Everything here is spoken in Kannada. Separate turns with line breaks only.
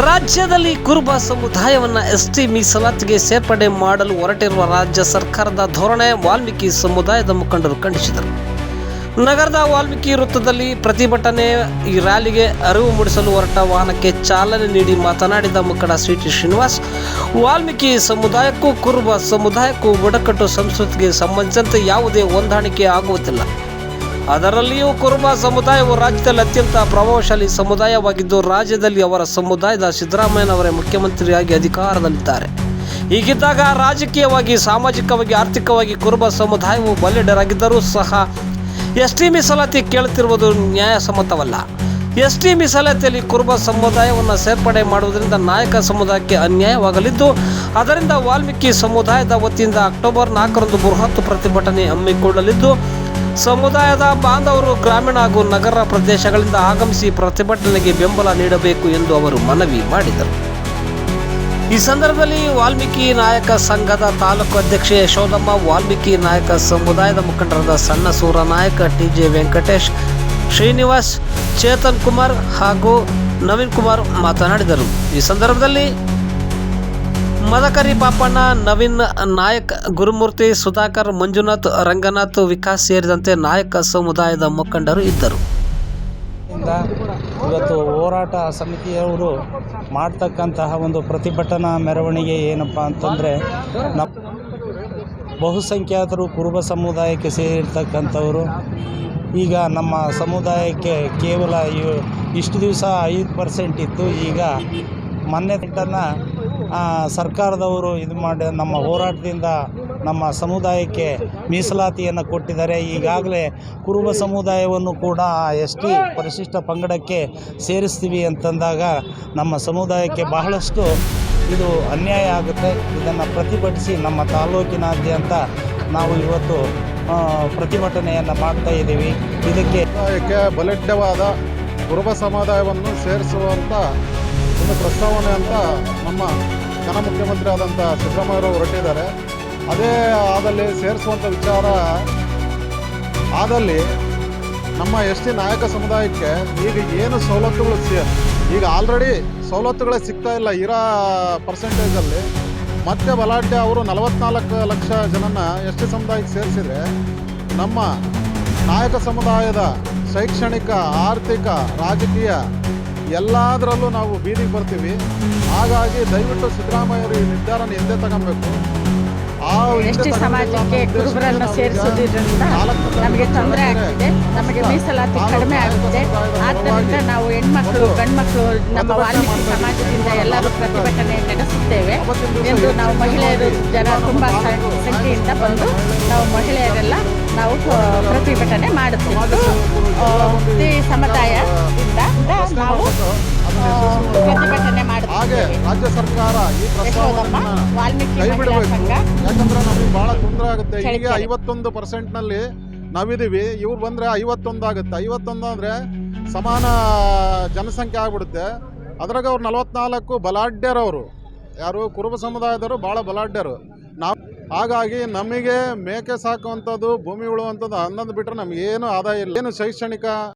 ರಾಜ್ಯದಲ್ಲಿ ಕುರುಬ ಸಮುದಾಯವನ್ನ ಎಸ್ಟಿ ಮೀಸಲಾತಿಗೆ ಸೇರ್ಪಡೆ ಮಾಡಲು ಹೊರಟಿರುವ ರಾಜ್ಯ ಸರ್ಕಾರದ ಧೋರಣೆ ವಾಲ್ಮೀಕಿ ಸಮುದಾಯದ ಮುಖಂಡರು ಖಂಡಿಸಿದರು. ನಗರದ ವಾಲ್ಮೀಕಿ ವೃತ್ತದಲ್ಲಿ ಪ್ರತಿಭಟನೆ, ಈ ರ್ಯಾಲಿಗೆ ಅರಿವು ಮೂಡಿಸಲು ಹೊರಟ ವಾಹನಕ್ಕೆ ಚಾಲನೆ ನೀಡಿ ಮಾತನಾಡಿದ ಮುಖಂಡ ಸಿ ಟಿ ಶ್ರೀನಿವಾಸ್, ವಾಲ್ಮೀಕಿ ಸಮುದಾಯಕ್ಕೂ ಕುರುಬ ಸಮುದಾಯಕ್ಕೂ ಬುಡಕಟ್ಟು ಸಂಸ್ಕೃತಿಗೆ ಸಂಬಂಧಿಸಿದಂತೆ ಯಾವುದೇ ಹೊಂದಾಣಿಕೆ ಆಗುವುದಿಲ್ಲ. ಅದರಲ್ಲಿಯೂ ಕುರುಬ ಸಮುದಾಯವು ರಾಜ್ಯದಲ್ಲಿ ಅತ್ಯಂತ ಪ್ರಭಾವಶಾಲಿ ಸಮುದಾಯವಾಗಿದ್ದು, ರಾಜ್ಯದಲ್ಲಿ ಅವರ ಸಮುದಾಯದ ಸಿದ್ದರಾಮಯ್ಯನವರೇ ಮುಖ್ಯಮಂತ್ರಿಯಾಗಿ ಅಧಿಕಾರದಲ್ಲಿದ್ದಾರೆ. ಹೀಗಿದ್ದಾಗ ರಾಜಕೀಯವಾಗಿ, ಸಾಮಾಜಿಕವಾಗಿ, ಆರ್ಥಿಕವಾಗಿ ಕುರುಬ ಸಮುದಾಯವು ಬಲಿಡರಾಗಿದ್ದರೂ ಸಹ ಎಸ್ ಟಿ ಮೀಸಲಾತಿ ಕೇಳುತ್ತಿರುವುದು ನ್ಯಾಯಸಮ್ಮತವಲ್ಲ ಎಸ್ ಟಿ ಮೀಸಲಾತಿಯಲ್ಲಿ ಕುರುಬ ಸಮುದಾಯವನ್ನು ಸೇರ್ಪಡೆ ಮಾಡುವುದರಿಂದ ನಾಯಕ ಸಮುದಾಯಕ್ಕೆ ಅನ್ಯಾಯವಾಗಲಿದ್ದು, ಅದರಿಂದ ವಾಲ್ಮೀಕಿ ಸಮುದಾಯದ ವತಿಯಿಂದ ಅಕ್ಟೋಬರ್ ನಾಲ್ಕರಂದು ಬೃಹತ್ ಪ್ರತಿಭಟನೆ ಹಮ್ಮಿಕೊಳ್ಳಲಿದ್ದು ಸಮುದಾಯದ ಬಾಂಧವರು ಗ್ರಾಮೀಣ ಹಾಗೂ ನಗರ ಪ್ರದೇಶಗಳಿಂದ ಆಗಮಿಸಿ ಪ್ರತಿಭಟನೆಗೆ ಬೆಂಬಲ ನೀಡಬೇಕು ಎಂದು ಅವರು ಮನವಿ ಮಾಡಿದರು. ಈ ಸಂದರ್ಭದಲ್ಲಿ ವಾಲ್ಮೀಕಿ ನಾಯಕ ಸಂಘದ ತಾಲೂಕು ಅಧ್ಯಕ್ಷೆ ಯಶೋದಮ್ಮ, ವಾಲ್ಮೀಕಿ ನಾಯಕ ಸಮುದಾಯದ ಮುಖಂಡರಾದ ಸಣ್ಣ ಸೂರ ನಾಯಕ ಟಿ ಜೆ ವೆಂಕಟೇಶ್, ಶ್ರೀನಿವಾಸ್, ಚೇತನ್ ಕುಮಾರ್ ಹಾಗೂ ನವೀನ್ ಕುಮಾರ್ ಮಾತನಾಡಿದರು. ಈ ಸಂದರ್ಭದಲ್ಲಿ ಮದಕರಿ ಪಾಪಣ್ಣ, ನವೀನ್ ನಾಯಕ್, ಗುರುಮೂರ್ತಿ ಸುಧಾಕರ್, ಮಂಜುನಾಥ್, ರಂಗನಾಥ್, ವಿಕಾಸ್ ಸೇರಿದಂತೆ ನಾಯಕ ಸಮುದಾಯದ ಮುಖಂಡರು ಇದ್ದರು.
ಇಂದ ಇವತ್ತು ಹೋರಾಟ ಸಮಿತಿಯವರು ಮಾಡ್ತಕ್ಕಂತಹ ಒಂದು ಪ್ರತಿಭಟನಾ ಮೆರವಣಿಗೆ ಏನಪ್ಪ ಅಂತಂದರೆ ನಮ್ಮ ಬಹುಸಂಖ್ಯಾತರು ಕುರುಬ ಸಮುದಾಯಕ್ಕೆ ಸೇರಿರ್ತಕ್ಕಂಥವರು. ಈಗ ನಮ್ಮ ಸಮುದಾಯಕ್ಕೆ ಕೇವಲ ಇಷ್ಟು ದಿವಸ ಐದು ಪರ್ಸೆಂಟ್ ಇತ್ತು. ಈಗ ಮೊನ್ನೆ ತಿಂಟನ್ನು ಸರ್ಕಾರದವರು ಇದು ಮಾಡಿ ನಮ್ಮ ಹೋರಾಟದಿಂದ ನಮ್ಮ ಸಮುದಾಯಕ್ಕೆ ಮೀಸಲಾತಿಯನ್ನು ಕೊಟ್ಟಿದ್ದಾರೆ. ಈಗಾಗಲೇ ಕುರುಬ ಸಮುದಾಯವನ್ನು ಕೂಡ ಎಸ್ ಟಿ ಪರಿಶಿಷ್ಟ ಪಂಗಡಕ್ಕೆ ಸೇರಿಸ್ತೀವಿ ಅಂತಂದಾಗ ನಮ್ಮ ಸಮುದಾಯಕ್ಕೆ ಬಹಳಷ್ಟು ಇದು ಅನ್ಯಾಯ ಆಗುತ್ತೆ. ಇದನ್ನು ಪ್ರತಿಭಟಿಸಿ ನಮ್ಮ ತಾಲೂಕಿನಾದ್ಯಂತ ನಾವು ಇವತ್ತು ಪ್ರತಿಭಟನೆಯನ್ನು ಮಾಡ್ತಾ ಇದ್ದೀವಿ. ಇದಕ್ಕೆ
ಬಲಿಷ್ಠವಾದ ಕುರುಬ ಸಮುದಾಯವನ್ನು ಸೇರಿಸುವಂಥ ಒಂದು ಪ್ರಸ್ತಾವನೆ ಅಂತ ನಮ್ಮ ಜನ ಮುಖ್ಯಮಂತ್ರಿ ಆದಂಥ ಸಿದ್ದರಾಮಯ್ಯವರು ಹೊರಟಿದ್ದಾರೆ. ಅದೇ ಆದಲ್ಲಿ ಸೇರಿಸುವಂಥ ವಿಚಾರ ಆದಲ್ಲಿ ನಮ್ಮ ಎಸ್ ಟಿ ನಾಯಕ ಸಮುದಾಯಕ್ಕೆ ಈಗ ಏನು ಸವಲತ್ತುಗಳು ಸಿ ಈಗ ಆಲ್ರೆಡಿ ಸವಲತ್ತುಗಳೇ ಸಿಗ್ತಾ ಇಲ್ಲ ಇರೋ ಪರ್ಸೆಂಟೇಜಲ್ಲಿ ಮತ್ತೆ ಬಲಾಢ್ಯ ಅವರು ನಲವತ್ನಾಲ್ಕು ಲಕ್ಷ ಜನನ ಎಸ್ ಟಿ ಸಮುದಾಯಕ್ಕೆ ಸೇರಿಸಿದರೆ ನಮ್ಮ ನಾಯಕ ಸಮುದಾಯದ ಶೈಕ್ಷಣಿಕ, ಆರ್ಥಿಕ, ರಾಜಕೀಯ ಎಲ್ಲದರಲ್ಲೂ ನಾವು ಬೀದಿಗೆ ಬರ್ತೀವಿ. ಹಾಗಾಗಿ ದಯವಿಟ್ಟು ಸಿದ್ದರಾಮಯ್ಯವರು ಈ ನಿರ್ಧಾರನ ಹಿಂದೆ ತಗೊಬೇಕು. ಆ ಹಿಂದೆ
ಎಸ್ ಟಿ
ತಗೊಂಡಿಲ್ಲ
ಸಮಾಜಕ್ಕೆ ಕುರುಬರನ್ನು ಸೇರಿಸೋದ್ರಿಂದ ನಮಗೆ ತೊಂದರೆ ಆಗ್ತಿದೆ ನಮಗೆ ಮೀಸಲಾತಿ ಕಡಿಮೆ
ಆಗ್ತಿದೆ
ಆದ್ದರಿಂದ ನಾವು ಹೆಣ್ಮಕ್ಳು ಗಂಡ್ಮಕ್ಳು ನಮ್ಮ ವಾಲ್ಮೀಕಿ ಸಮಾಜದಿಂದ ಎಲ್ಲರೂ ಪ್ರತಿಭಟನೆ ನಡೆಸುತ್ತೇವೆ. ಎಂದು ನಾವು ಮಹಿಳೆಯರು ಜನ ತುಂಬ ಸಂಖ್ಯೆಯಿಂದ ಬಂದು ನಾವು ಮಹಿಳೆಯರೆಲ್ಲ ನಾವು ಪ್ರತಿಭಟನೆ ಮಾಡುತ್ತಿದ್ದು ಈ ಸಮುದಾಯದಿಂದ ನಾವು ಪ್ರತಿಭಟನೆ
ಹಾಗೆ
ಮಾಡುತ್ತೇವೆ.
ರಾಜ್ಯ ಸರ್ಕಾರ ಈ
ವಾಲ್ಮೀಕಿ
ಯಾಕಂದ್ರೆ ನಮಗೆ ಬಹಳ ತೊಂದರೆ ಆಗುತ್ತೆ. ಈಗ. ಐವತ್ತೊಂದು ಪರ್ಸೆಂಟ್ನಲ್ಲಿ ನಾವಿದೀವಿ ಇವ್ರು ಬಂದ್ರೆ ಐವತ್ತೊಂದು ಆಗುತ್ತೆ. ಐವತ್ತೊಂದು ಅಂದ್ರೆ ಸಮಾನ ಜನಸಂಖ್ಯೆ ಆಗ್ಬಿಡುತ್ತೆ. ಅದ್ರಾಗ ಅವ್ರು ನಲವತ್ನಾಲ್ಕು ಬಲಾಢ್ಯರವರು. ಯಾರು ಕುರುಬ ಸಮುದಾಯದವರು ಬಹಳ ಬಲಾಢ್ಯರು. ಹಾಗಾಗಿ ನಮಗೆ ಮೇಕೆ ಸಾಕುವಂಥದ್ದು ಭೂಮಿ ಉಳುವಂಥದ್ದು ಅನ್ನೋದು ಬಿಟ್ಟರೆ ನಮಗೇನು ಆದಾಯ ಇಲ್ಲ. ಏನು ಶೈಕ್ಷಣಿಕ